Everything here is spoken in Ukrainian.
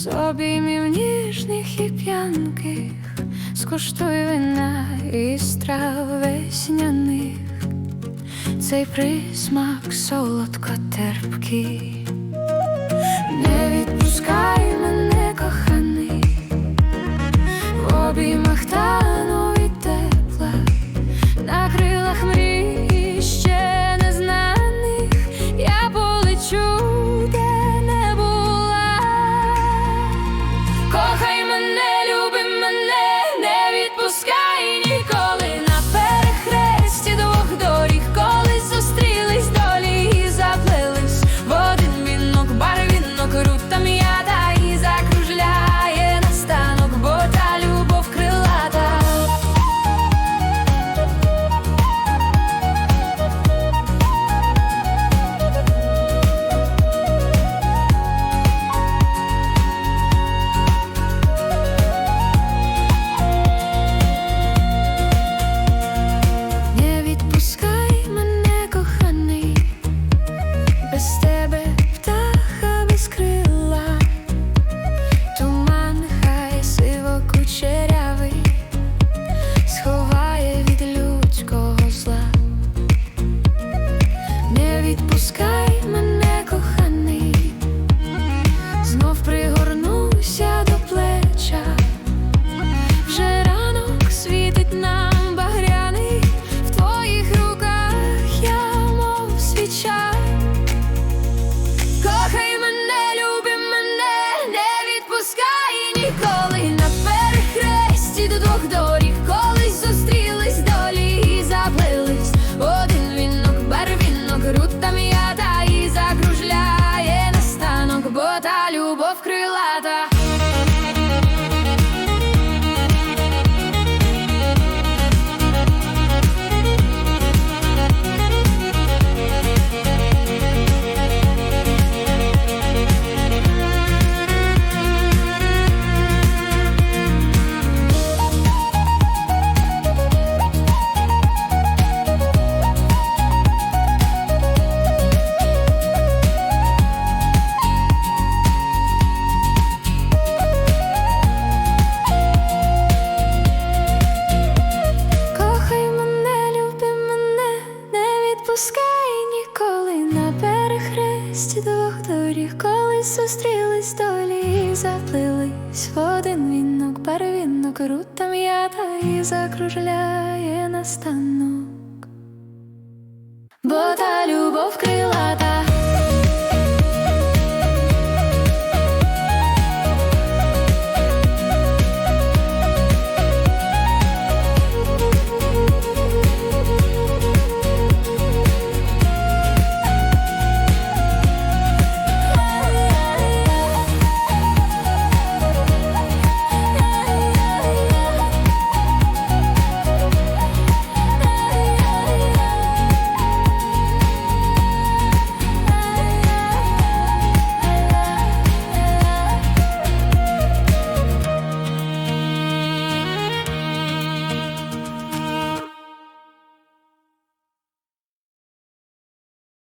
з обіймів ніжних і п'янких, скуштуй вина і страв весняних, цей присмак солодко терпкий. двох доріг, колись зустрілись долі, і заплились в один вінок, первінок, рута м'ята і закружляє настанок. Бо та любов